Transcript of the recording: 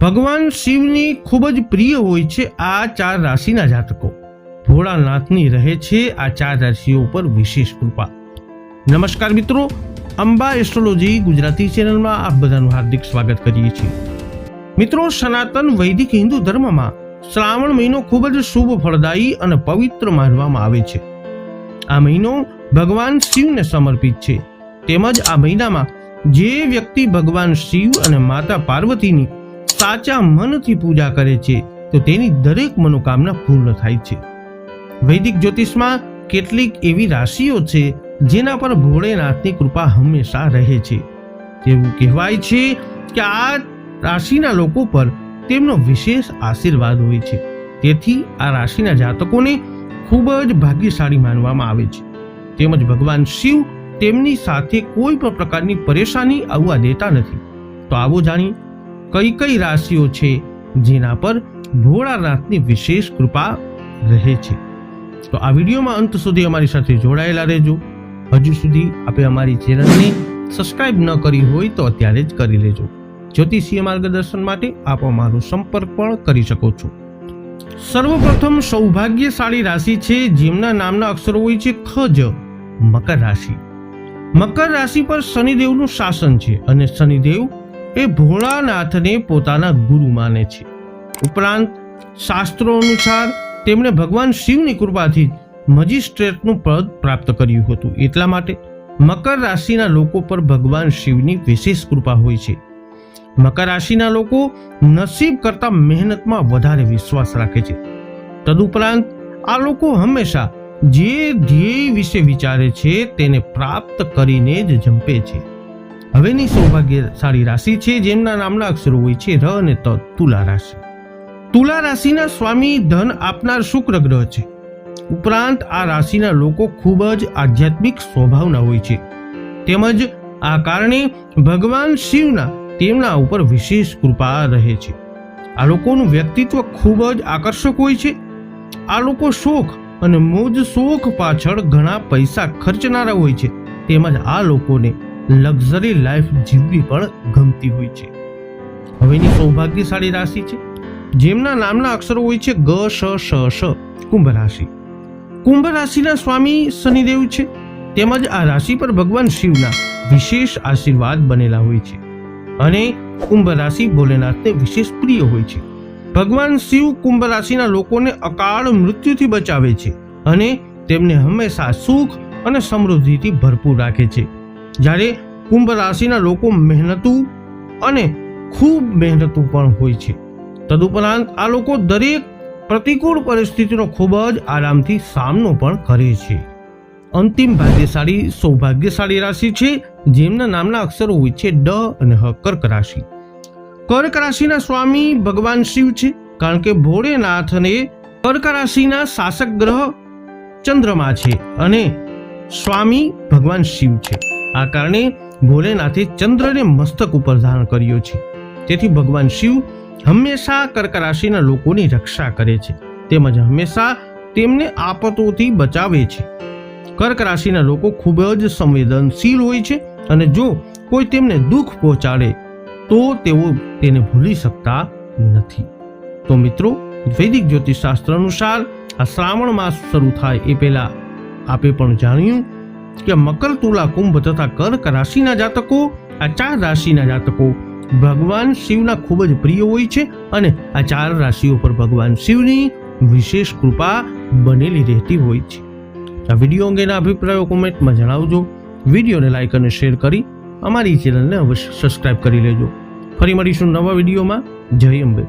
ભગવાન શિવની ખૂબ જ પ્રિય હોય છે આ ચાર રાશિના જાતકો. ભોળાનાથની રહે છે આ ચાર રાશિઓ પર વિશેષ કૃપા. નમસ્કાર મિત્રો, અંબા એસ્ટ્રોલોજી ગુજરાતી ચેનલમાં આપ બધાનું હાર્દિક સ્વાગત કરીએ છીએ. મિત્રો, સનાતન વૈદિક હિન્દુ ધર્મમાં શ્રાવણ મહિનો ખૂબ જ શુભ ફળદાયી અને પવિત્ર માનવામાં આવે છે. આ મહિનો ભગવાન શિવને સમર્પિત છે. તેમજ આ મહિનામાં જે વ્યક્તિ ભગવાન શિવ અને માતા પાર્વતીની સાચા મનથી પૂજા કરે છે, તો તેની દરેક મનોકામના પૂર્ણ થાય છે. વૈદિક જ્યોતિષમાં કેટલીક એવી રાશિઓ છે, જેના પર ભોળેનાથની કૃપા હંમેશા રહે છે. એવું કહેવાય છે કે આ રાશિના લોકો પર તેમનો વિશેષ આશીર્વાદ હોય છે. તેથી આ રાશિના જાતકોને ખૂબ જ ભાગ્યશાળી માનવામાં આવે છે. તેમજ ભગવાન શિવ તેમની સાથે કોઈ પણ પ્રકારની પરેશાની આવવા દેતા નથી. તો આવો જાણી કઈ કઈ રાશિઓ છે જેના પર ભોળાનાથની વિશેષ કૃપા રહે છે? તો આ વિડીયોમાં અંત સુધી અમારી સાથે જોડાયેલા રહેજો. હજુ સુધી આપે અમારી ચેનલને સબસ્ક્રાઇબ ન કરી હોય તો અત્યારે જ કરી લેજો. જ્યોતિષીય માર્ગદર્શન માટે આપ અમારો સંપર્ક પણ કરી શકો છો. સર્વપ્રથમ સૌભાગ્યશાળી રાશિ છે જેમના નામના અક્ષરો હોય છે ખજ મકર રાશિ. મકર રાશિ પર શનિદેવનું શાસન છે અને શનિદેવ એ ભોળાનાથને પોતાના ગુરુ માને છે. ઉપરાંત શાસ્ત્રો અનુસાર તેમણે ભગવાન શિવની કૃપાથી મજિસ્ટ્રેટનું પદ પ્રાપ્ત કર્યું હતું. એટલા માટે મકર રાશિના લોકો પર ભગવાન શિવની વિશેષ કૃપા હોય છે. મકર રાશિના લોકો નસીબ કરતા મહેનતમાં વધારે વિશ્વાસ રાખે છે. તદુપરાંત આ લોકો હંમેશા જે ધ્યેય વિશે વિચારે છે તેને પ્રાપ્ત કરીને જ જંપે છે. હવેની સૌભાગ્યશાળી રાશિ છે જેમના નામના અક્ષરો હોય છે ર અને ત, તુલા રાશિ. તુલા રાશિના સ્વામી ધન આપનાર શુક્ર ગ્રહ છે. ઉપરાંત આ રાશિના લોકો ખૂબ જ આધ્યાત્મિક સ્વભાવના હોય છે. તેમજ આ કારણે ભગવાન શિવના તેમના ઉપર વિશેષ કૃપા રહે છે. આ લોકોનું વ્યક્તિત્વ ખૂબ જ આકર્ષક હોય છે. આ લોકો શોખ અને મોજ શોખ પાછળ ઘણા પૈસા ખર્ચનારા હોય છે. તેમજ આ લોકોને લક્ઝરી લાઈફ જીવવી પણ ગમતી હોય છે. હવેની સૌભાગ્યશાળી રાશિ છે. જેમના નામના અક્ષરો હોય છે ગ, શ શ શ, કુંભ રાશિ. કુંભ રાશિના સ્વામી શનિદેવ છે. તેમજ આ રાશિ પર ભગવાન શિવના વિશેષ આશીર્વાદ બનેલા હોય છે. અને કુંભ રાશિ ભોલેનાથને વિશેષ પ્રિય હોય છે. ભગવાન શિવ કુંભ રાશિના લોકોને અકાળ મૃત્યુથી બચાવે છે. અને તેમને હંમેશા સુખ અને સમૃદ્ધિથી ભરપૂર રાખે છે. જ્યારે કુંભ રાશિના લોકો મહેનતુ અને ખૂબ મહેનતુ પણ હોય છે. તદુપરાંત આ લોકો દરેક પ્રતિકૂળ પરિસ્થિતિનો ખૂબ જ આરામથી સામનો પણ કરે છે. અંતિમ ભાગ્યશાળી, સૌભાગ્યશાળી રાશિ છે, જેમના નામના અક્ષરો હોય છે ડ અને હ, કર્ક રાશિ. કર્ક રાશિના સ્વામી ભગવાન શિવ છે, કારણ કે ભોળેનાથને કર્ક રાશિના શાસક ગ્રહ ચંદ્રમા છે અને સ્વામી ભગવાન શિવ છે. આ કારણે ભોલેનાથે ચંદ્રને મસ્તક ઉપર ધારણ કર્યો છે. તેથી ભગવાન શિવ હંમેશા કર્ક રાશિના લોકોની રક્ષા કરે છે. તેમજ હંમેશા તેમને આપતોથી બચાવે છે. કર્ક રાશિના લોકો ખૂબ જ સંવેદનશીલ હોય છે અને જો કોઈ તેમને દુઃખ પહોંચાડે, તો તેઓ તેને ભૂલી શકતા નથી. તો મિત્રો, વૈદિક જ્યોતિષશાસ્ત્ર અનુસાર આ શ્રાવણ માસ શરૂ થાય એ પહેલા આપે પણ જાણ્યું કે મકર, તુલા, કુંભ તથા કર્ક રાશિના જાતકો, આ ચાર રાશિના જાતકો. ભગવાન શિવના ખૂબ જ પ્રિય હોય છે અને આ ચાર રાશિઓ પર ભગવાન શિવની વિશેષ કૃપા બનેલી રહેતી હોય છે. આ વીડિયો અંગેના અભિપ્રાયો કોમેન્ટમાં જણાવજો. વિડીયોને લાઇક અને શેર કરી અમારી ચેનલને અવશ્ય સબસ્ક્રાઇબ કરી લેજો. ફરી મળીશું નવા વિડીયોમાં. જય અંબે.